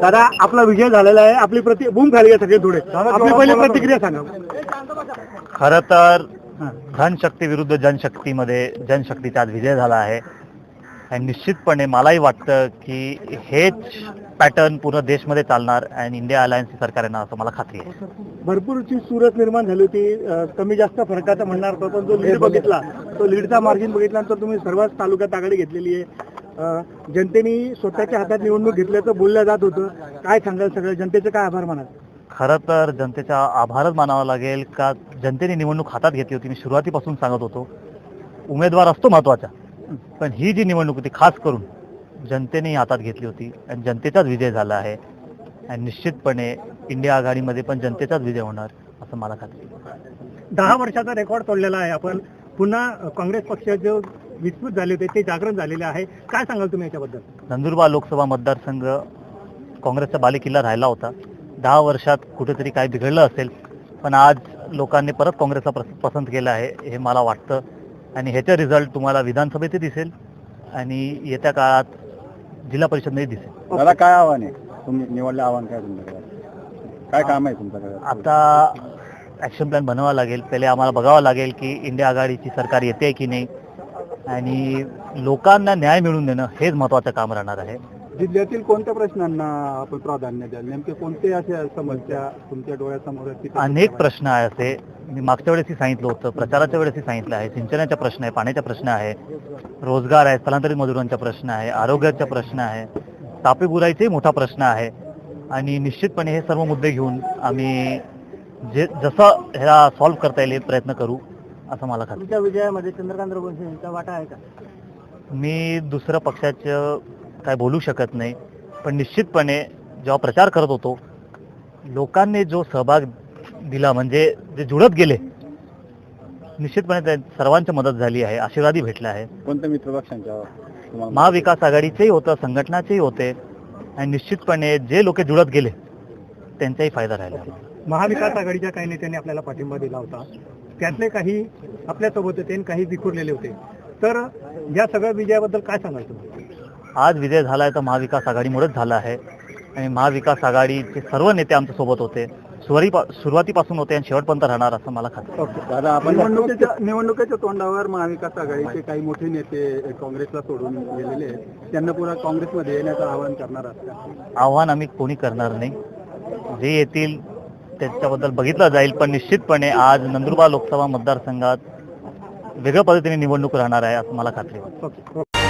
दादा आपला विजय झालेला आहे. आपली प्रति बूम खाली आहे सगळे थोडे आपली पहिली प्रतिक्रिया सांगा. खर तर धनशक्ती विरुद्ध जनशक्तीमध्ये जनशक्तीचा आज विजय झाला आहे. आणि निश्चितपणे मलाही वाटतं की हेच पॅटर्न पूर्ण देशमध्ये चालणार आणि इंडिया अलायन्स सरकार येणार असं मला खात्री आहे. भरपूरची सुरत निर्माण झाली होती. कमी जास्त फरकाचा म्हणणार होतो पण जो लीड बघितला तो लीडचा मार्जिन बघितल्यानंतर तुम्ही सर्वच तालुक्यात आघाडी घेतलेली आहे. जनतेने स्वतःच्या हातात निवडणूक घेतल्याचं बोललं जात होतं. काय सांगाल सगळं? जनतेचे काय आभार मानाल खरं तर जनतेचा आभारच मानावा लागेल का? जनतेने निवडणूक हातात घेतली होती. मी सुरुवातीपासून सांगत होतो. उमेदवार असतो महत्त्वाचा. पण ही जी निवडणूक होती खास करून जनतेने हातात घेतली होती आणि जनतेचाच विजय झाला आहे. आणि निश्चितपणे इंडिया आघाडीमध्ये पण जनतेचाच विजय होणार असं मला खात्री. दहा वर्षाचा रेकॉर्ड तोडलेला आहे आपण. पुन्हा काँग्रेस पक्षाचे विस्तृत झाले होते ते जागरण झालेले आहे. काय सांगाल तुम्ही याच्याबद्दल? नंदुरबार लोकसभा मतदारसंघ काँग्रेसचा बालेकिल्ला राहिला होता. दहा वर्षात कुठेतरी काय बिघडलं असेल पण आज लोकांनी परत काँग्रेसला पसंत केलं आहे हे मला वाटतं. आणि ह्याचा रिझल्ट तुम्हाला विधानसभेतही दिसेल आणि येत्या काळात जिल्हा परिषदमध्ये दिसेल. दादा काय आव्हान आहे? तुम्ही निवडलं आव्हान काय तुमच्याकडे? काय काम आहे तुमच्याकडे? आता ॲक्शन प्लॅन बनवावा लागेल. पहिले आम्हाला बघावं लागेल की इंडिया आघाडीची सरकार येते की नाही. आणि लोकांना न्याय मिळवून देणं हेच महत्त्वाचं काम राहणार आहे. जिल्ह्यातील कोणत्या प्रश्नांना आपण प्राधान्य द्याल? नेमके कोणते अशा समस्या तुमच्या डोळ्यासमोर अनेक प्रश्न आहे असे मी मागच्या वेळेसही सांगितलं होतं प्रचाराच्या वेळेसही सांगितलं आहे सिंचनाचा प्रश्न आहे पाण्याचा प्रश्न आहे रोजगार आहे स्थलांतरित मजुरांचा प्रश्न आहे आरोग्याचा प्रश्न आहे तापी बुराईचाही मोठा प्रश्न आहे. आणि निश्चितपणे हे सर्व मुद्दे घेऊन आम्ही जे जसं ह्याला सॉल्व्ह करता येईल प्रयत्न करू. असं मला खात्री. तुमच्या विजयामध्ये चंद्रकांत रघुवंशी यांचा वाटा आहे का? मी दुसऱ्या पक्षाचं काय बोलू शकत नाही पण निश्चितपणे जेव्हा प्रचार करत होतो लोकांनी जो सहभाग दिला म्हणजे जे जुळत गेले निश्चितपणे त्या सर्वांची मदत झाली आहे आशीर्वादही भेटला आहे. कोणत्या मित्रपक्षांच्या महाविकास आघाडीचेही होतं संघटनाचेही होते आणि निश्चितपणे जे लोक जुळत गेले त्यांचाही फायदा राहिला. महाविकास आघाडीच्या काही नेत्यांनी आपल्याला पाठिंबा दिला होता. त्यातले काही आपल्यासोबत होते आणि काही विखुरलेले होते. तर या सगळ्या विजयाबद्दल काय सांगाल तुम्ही? आज विजय झाला आहे तर महाविकास आघाडीमुळेच झाला आहे. आणि महाविकास आघाडीचे सर्व नेते आमच्यासोबत होते. सुरुवाती सुरुवातीपासून होते आणि शेवटपर्यंत राहणार असं मला खात्री आहे. दादा आपण निवडणुकीच्या निवडणुकीच्या तोंडावर महाविकास आघाडीचे काही मोठे नेते काँग्रेसला सोडून गेलेले आहेत. त्यांना पुन्हा काँग्रेसमध्ये येण्याचं आवाहन करणार आहात का? आव्हान आम्ही कोणी करणार नाही. जे येतील त्याच्याबद्दल बघितलं जाईल पण निश्चितपणे आज नंदुरबार लोकसभा मतदारसंघात वेगळ्या पद्धतीने निवडणूक राहणार आहे असं मला खात्री आहे